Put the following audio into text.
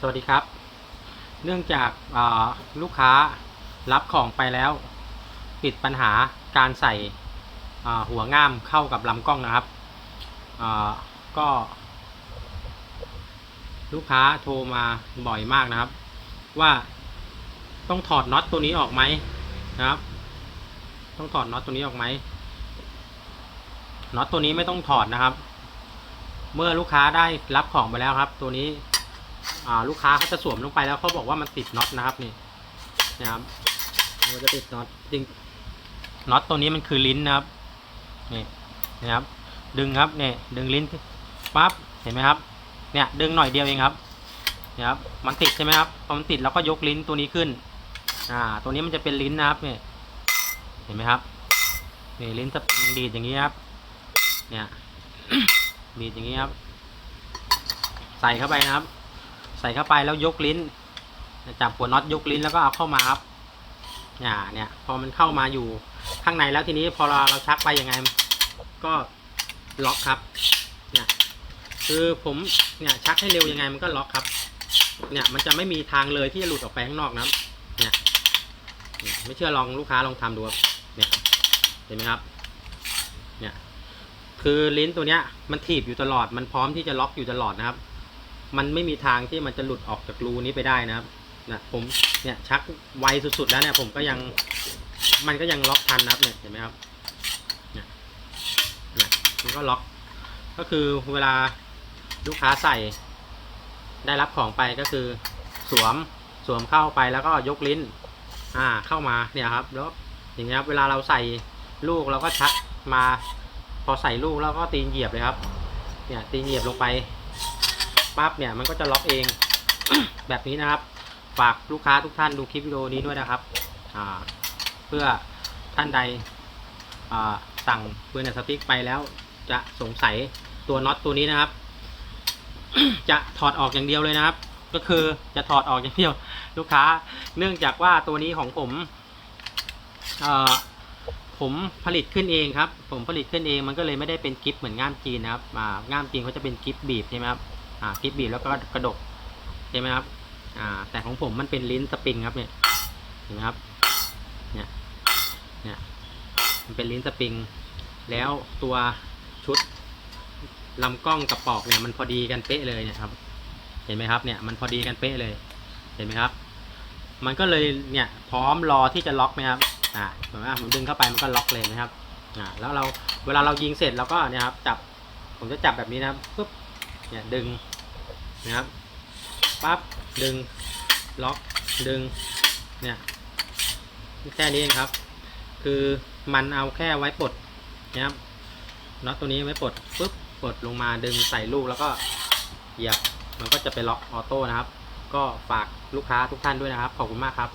สวัสดีครับ เนื่องจากาลูกค้ารับของไปแล้ว ติดปัญหาการใส่หัวง่ามเข้ากับลำกล้องนะครับก็ ลูกค้าโทรมาบ่อยมากนะครับ ว่าต้องถอดน็อตตัวนี้ออกไหมนะครับ ต้องถอดน็อตตัวนี้ออกไหมน็อตตัวนี้ไม่ต้องถอดนะครับ เมื่อลูกค้าได้รับของไปแล้วครับ ตัวนี้ ลูกค้าเขาจะสวมลงไปแล้วเขาบอกว่ามันติดน็อตนะครับนี่นะครับมันจะติดน็อตจริงน็อตตัวนี้มันคือลิ้นนะครับนี่นะครับ ดึงครับเนี่ยดึงลิ้นปั๊บเห็นไหมครับ เนี่ยดึงหน่อยเดียวเองครับเนี่ยครับมันติดใช่ไหมครับพอมันติดเราก็ยกลิ้นตัวนี้ขึ้นอ่าตัวนี้มันจะเป็นลิ้นนะครับเนี่ยเห็นไหมครับนี่ลิ้นสปริงดีดอย่างนี้ครับ เนี่ยดีดอย่างนี้ครับ ใส่เข้าไปนะครับใส่เข้าไปแล้วยกลิ้นจับหัวน็อตยกลิ้นแล้วก็เอาเข้ามาครับเนี่ยเนี่ย พอมันเข้ามาอยู่ข้างในแล้วทีนี้พอเราเราชักไปยังไง ก็ล็อกครับ เนี่ยคือผมเนี่ยชักให้เร็วยังไงมันก็ล็อกครับ เนี่ยมันจะไม่มีทางเลยที่จะหลุดออกไปข้างนอกนะเนี่ยเนี่ยไม่เชื่อลองลูกค้าลองทำดูครับเนี่ยเห็นไหมครับ เนี่ยคือลิ้นตัวเนี้ยมันถีบอยู่ตลอดมันพร้อมที่จะล็อกอยู่ตลอดนะครับ มันไม่มีทางที่มันจะหลุดออกจากรูนี้ไปได้นะครับนะผมเนี่ยชักไวสุดๆแล้วเนี่ยผมก็ยังมันก็ยังล็อกทันนะครับเนี่ยเห็นไหมครับเนี่ยเนี่ยมันก็ล็อก ก็คือเวลาลูกค้าใส่ ได้รับของไปก็คือ สวมสวมเข้าไปแล้วก็ยกลิ้น อ่าเข้ามาเนี่ยครับ แล้วอย่างเงี้ยครับเวลาเราใส่ลูกเราก็ชักมา พอใส่ลูกแล้วก็ตีนเหยียบเลยครับ เนี่ยตีนเหยียบลงไป ปั๊บเนี่ยมันก็จะล็อกเอง แบบนี้นะครับ ฝากลูกค้าทุกท่านดูคลิปวิดีโอนี้ด้วยนะครับ เพื่อท่านใดสั่งปืนหนังสติ๊กไปแล้วจะสงสัยตัวน็อตตัวนี้นะครับ จะถอดออกอย่างเดียวเลยนะครับ ก็คือจะถอดออกอย่างเดียว ลูกค้า เนื่องจากว่าตัวนี้ของผมผมผลิตขึ้นเองครับ ผมผลิตขึ้นเองมันก็เลยไม่ได้เป็นกิฟเหมือนง่ามจีนนะครับง่ามจีนเขาจะเป็นกิฟบีบใช่ไหมครับ อ่ากิฟบีบแล้วก็กระดกใช่ไหมครับอ่าแต่ของผมมันเป็นลิ้นสปริงครับเนี่ยเห็นไหมครับเนี่ยเนี่ยมันเป็นลิ้นสปริง แล้วตัวชุดลำกล้องกับปอกเนี่ยมันพอดีกันเป๊ะเลยเนี่ยครับ เห็นไหมครับเนี่ยมันพอดีกันเป๊ะเลยเห็นไหมครับ มันก็เลยเนี่ยพร้อมรอที่จะล็อกไหมครับอ่าเห็นไหมผมดึงเข้าไปมันก็ล็อกเลยนะครับอ่าแล้วเราเวลาเรายิงเสร็จเราก็เนี่ยครับจับผมจะจับแบบนี้นะครับปุ๊บเนี่ยดึง นะครับปั๊บดึงล็อกดึงเนี่ยแค่นี้เองครับ คือมันเอาแค่ไว้ปลดนะครับน็อตตัวนี้ไว้ปลดปุ๊บปลดลงมาดึงใส่ลูกแล้วก็เหยียบมันก็จะไปล็อกออโต้นะครับ ก็ฝากลูกค้าทุกท่านด้วยนะครับ ขอบคุณมากครับ